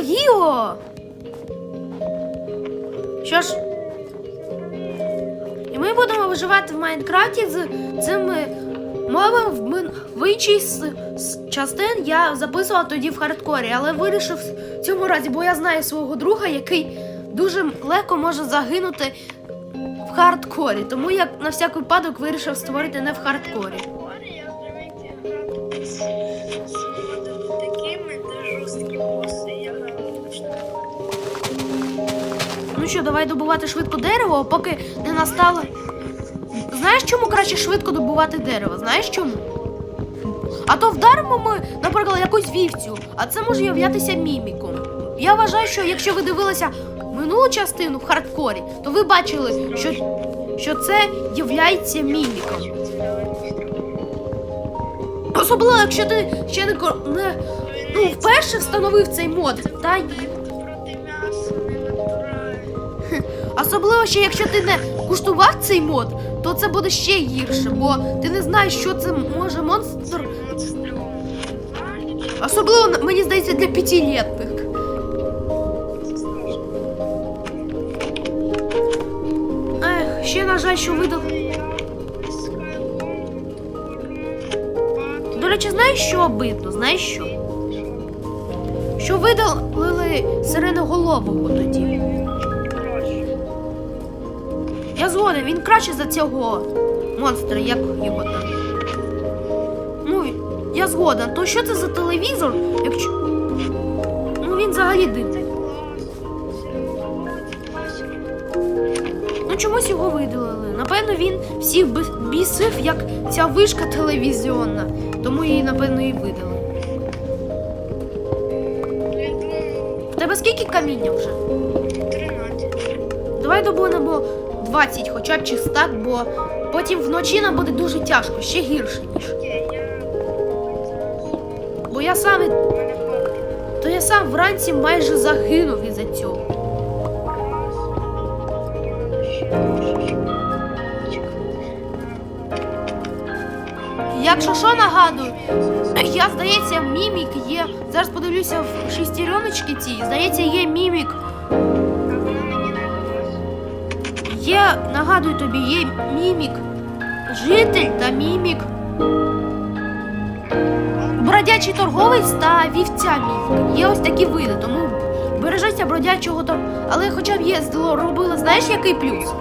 Гіо! Що ж. І ми будемо виживати в Майнкрафті з цими мовами в, іншій з, частин я записував тоді в хардкорі, але вирішив в цьому разі, бо я знаю свого друга, який дуже легко може загинути в хардкорі. Тому я на всяк випадок вирішив створити не в хардкорі. Що, давай добувати швидко дерево, поки не настало. Знаєш, чому краще швидко добувати дерево? Знаєш чому? А то вдаримо ми, наприклад, якусь вівцю, а це може являтися міміком. Я вважаю, що якщо ви дивилися минулу частину в хардкорі, то ви бачили, що, що це являється міміком. Особливо, якщо ти ще не, не ну, вперше встановив цей мод, та Особливо ще якщо ти не куштував цей мод, то це буде ще гірше, бо ти не знаєш, що це може монстр. Особливо мені здається для п'ятилітних. Ех, ще на жаль, що видав. До речі, знаєш, що обидно? Знаєш що? Що видалили сиреноголового тоді. Я згоден, він краще за цього монстра, як його там. Ну, я згоден. То що це за телевізор? Якщо. Ну він взагалі дивний. Ну чомусь його видалили. Напевно, він всіх бісив, як ця вишка телевізіонна. Тому її, напевно, і видали. В тебе скільки каміння вже? Давай добудемо 20 хоча б чи стак, бо потім вночі нам буде дуже тяжко, ще гірше, ніж. Бо я сам, то я сам вранці майже загинув із-за цього. Якщо що нагадую, я здається, мімік є. Зараз подивлюся в шестереночки ці. Здається, є мімік. Нагадую тобі, є мімік. Житель та мімік. Бродячий торговець та вівця мімік. Є ось такі види, тому бережеться бродячого тор... Але хоча б є робили, знаєш, який плюс?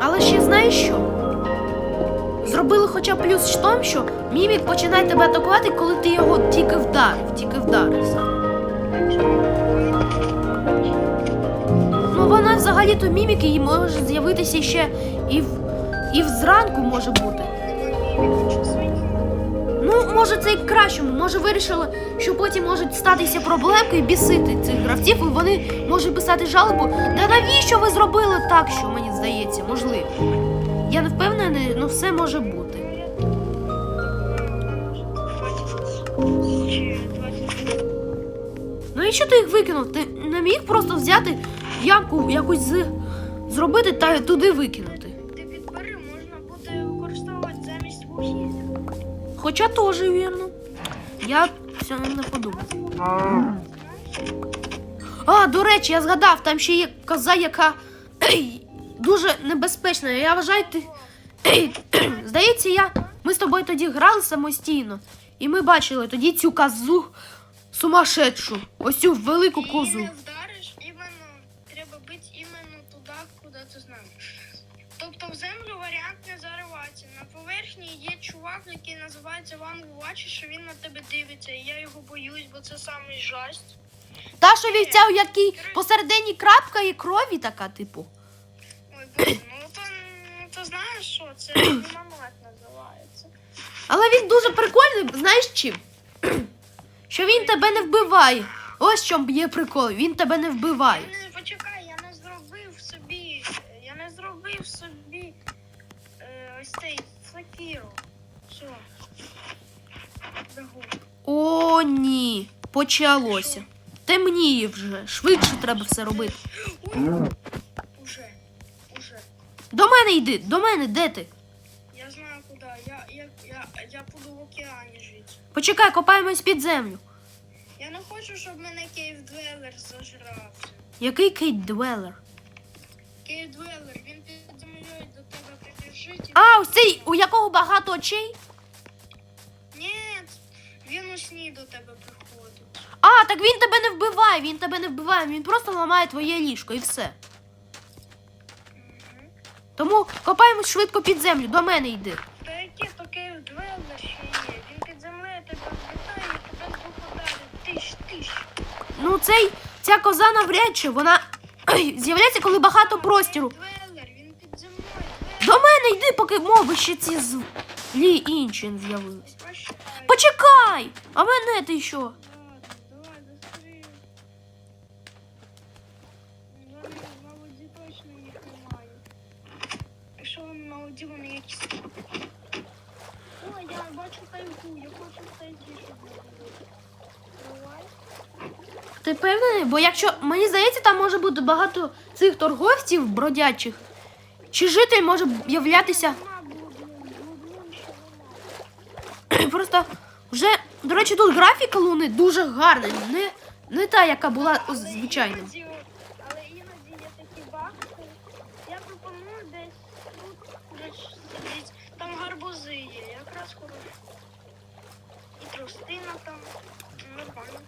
Але ще знаєш що? Зробили хоча б плюс в тому, що мімік починає тебе атакувати, коли ти його тільки вдарив, тільки вдарив сам. Ну вона взагалі-то мімік і може з'явитися ще і в і в зранку може бути. Ну, може, це і к кращому. Може, вирішили, що потім можуть статися проблемки і бісити цих гравців, і вони можуть писати жалобу. Та навіщо ви зробили так, що мені здається, можливо. Я не впевнений, але все може бути. Ну і що ти їх викинув? Ти не міг просто взяти ямку якусь з... зробити та туди викинути. Ти підбери, можна буде використовувати замість вугілля. Хоча теж вірно. Я все не подумав. А, до речі, я згадав, там ще є коза, яка дуже небезпечна. Я вважаю, ти. Здається, я. Ми з тобою тоді грали самостійно. І ми бачили тоді цю козу сумасшедшу. Ось цю велику Ти козу. не вдариш, іменно, треба бити іменно туди, куди ти знаєш. Тобто в землю варіант не заривається. На поверхні є чувак, який називається Ван Бачиш, що він на тебе дивиться. І я його боюсь, бо це самий жасть. Та, що вівця, у якій посередині крапка і крові така, типу. Ой, боже, ну то, ну, то знаєш що, це лимонад називається. Але він дуже прикольний, знаєш чим? Що він тебе не вбиває. Ось в чому є прикол, він тебе не вбиває. Я не почекай, я не зробив собі. Я не зробив собі е, ось цей факіру. Що? Бегу. О, ні, почалося. Темніє вже, швидше треба все робити. Уже, уже. До мене йди, до мене, де ти? Я. Я, я буду в океані жити. Почекай, копаємось під землю. Я не хочу, щоб мене Кейв Двелер зажрався. Який Кейт Двелер? Кейв Двелер, він під землею до тебе прибіжить. і- А, ось цей, у якого багато очей? Ні, він у сні до тебе приходить. А, так він тебе не вбиває, він тебе не вбиває, він просто ламає твоє ліжко і все. Тому копаємось швидко під землю, до мене йди. Та Двелер ще є? Він під землею тебе вбитає і тебе з ударів. Тиш, тиш. Ну, цей, ця коза навряд чи вона з'являється, коли багато простіру. Двелер, він під землею. До мене йди, поки мови ще ці злі інші не з'явились. Прощай. Почекай! А мене ти що? Ти впевнений? Бо якщо мені здається, там може бути багато цих торговців бродячих. Чи житель може являтися просто вже. До речі, тут графіка луни дуже гарна, не, не та, яка була іноді- Але іноді є такі бахти. Я пропоную десь тут. Там гарбузи є, якраз хорошо. І тростина там. Нормально.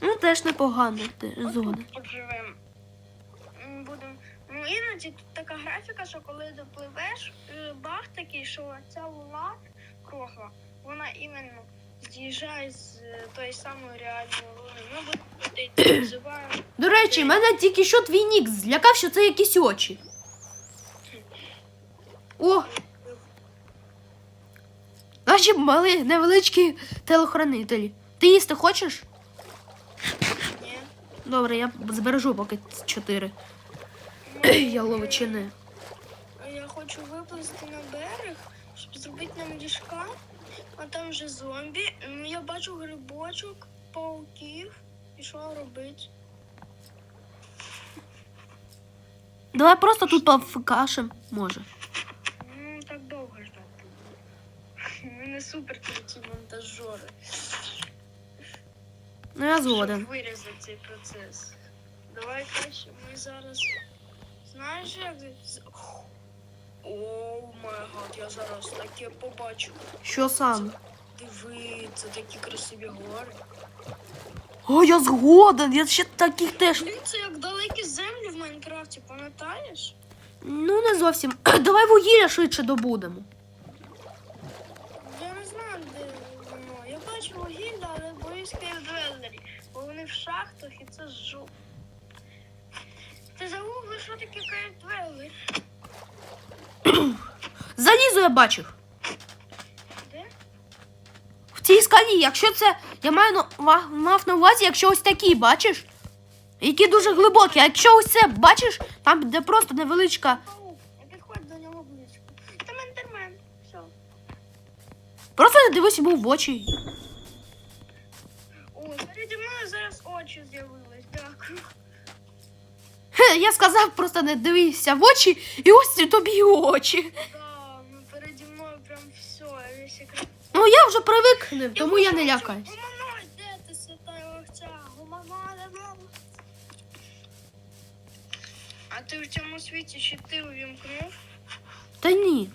Ну теж непогано, ти згоден. Будемо. Ну іноді тут така графіка, що коли допливеш, е, баг такий, що ця луна кругла, вона іменно з'їжджає з е, тої самої реальної луни. Ми будемо називаємо. До речі, мене тільки що твій нік злякав, що це якісь очі. О, наші мали невеличкі телохранителі. Ти їсти хочеш? Ні. Добре, я збережу поки чотири Ну, яловичини. А Я хочу виплисти на берег, щоб зробити нам ліжка, а там вже зомбі. Ну, Я бачу грибочок, пауків. І що робити? Давай просто тут повкашем, може. Ну, так довго ждати. Ми не супер круті монтажери. Ну я Щоб згоден. вирізати цей процес. Давай краще ми зараз. Знаєш, як. О май гад, я зараз таке побачу. Що саме? Диви, це такі красиві гори. О, я згоден, я ще таких теж. Блін, це як далекі землі в Майнкрафті, пам'ятаєш? Ну, не зовсім. Давай вугілля швидше добудемо. Я не знаю, де воно. Я бачу вугілля, але боюсь бо вони в шахтах і це жу. Ти загугли, що таке кейвдвеллер? Залізо я бачив. Де? В цій скалі, якщо це. Я маю на, ва- мав на увазі, якщо ось такі, бачиш? Які дуже глибокі. А якщо ось це бачиш, там де просто невеличка. Паук, не підходь до нього близько. Там ендермен. Все. Просто не дивись йому в очі. Переді мною зараз очі з'явились. Дякую. Хе, я сказав, просто не дивися в очі, і ось тобі і очі. Да, ну переді мною прям все, весь екран. Ну я вже привик, тому я не лякаюсь. Гуманоїд, де ти свята овця? Гуманоїд, мама. А ти в цьому світі ще ти увімкнув? Та ні.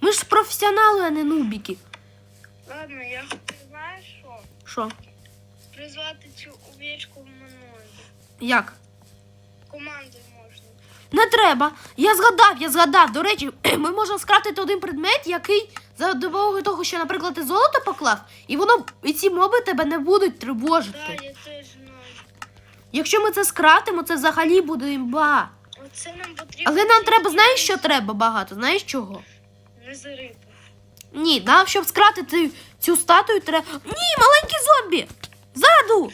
Ми ж професіонали, а не нубіки. Ладно, я ти знаєш що? Що? Призвати цю овечку гуманоїду. Як? Командою можна. Не треба. Я згадав, я згадав. До речі, ми можемо скрафтити один предмет, який за допомогою того, що, наприклад, ти золото поклав, і воно і ці моби тебе не будуть тривожити. Так, я теж знаю. Якщо ми це скрафтимо, це взагалі буде імба. Оце нам потрібно. Але нам треба, знаєш, що треба багато? Знаєш чого? Не зарити. Ні, нам, щоб скрафтити цю статую, треба. Ні, маленький зомбі! Ззаду!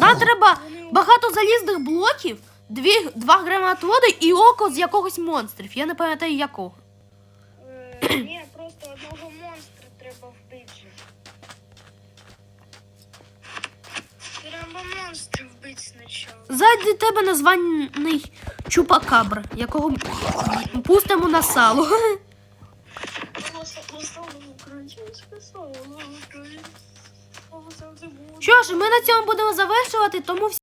Нам треба багато залізних блоків, дві, два гранатоди і око з якогось монстрів. Я не пам'ятаю якого. Е, ні, просто одного монстра треба вбити. Треба монстра вбити спочатку. Ззаді тебе названий чупакабра, якого пустимо на сало. Ми на цьому будемо завершувати, тому всі.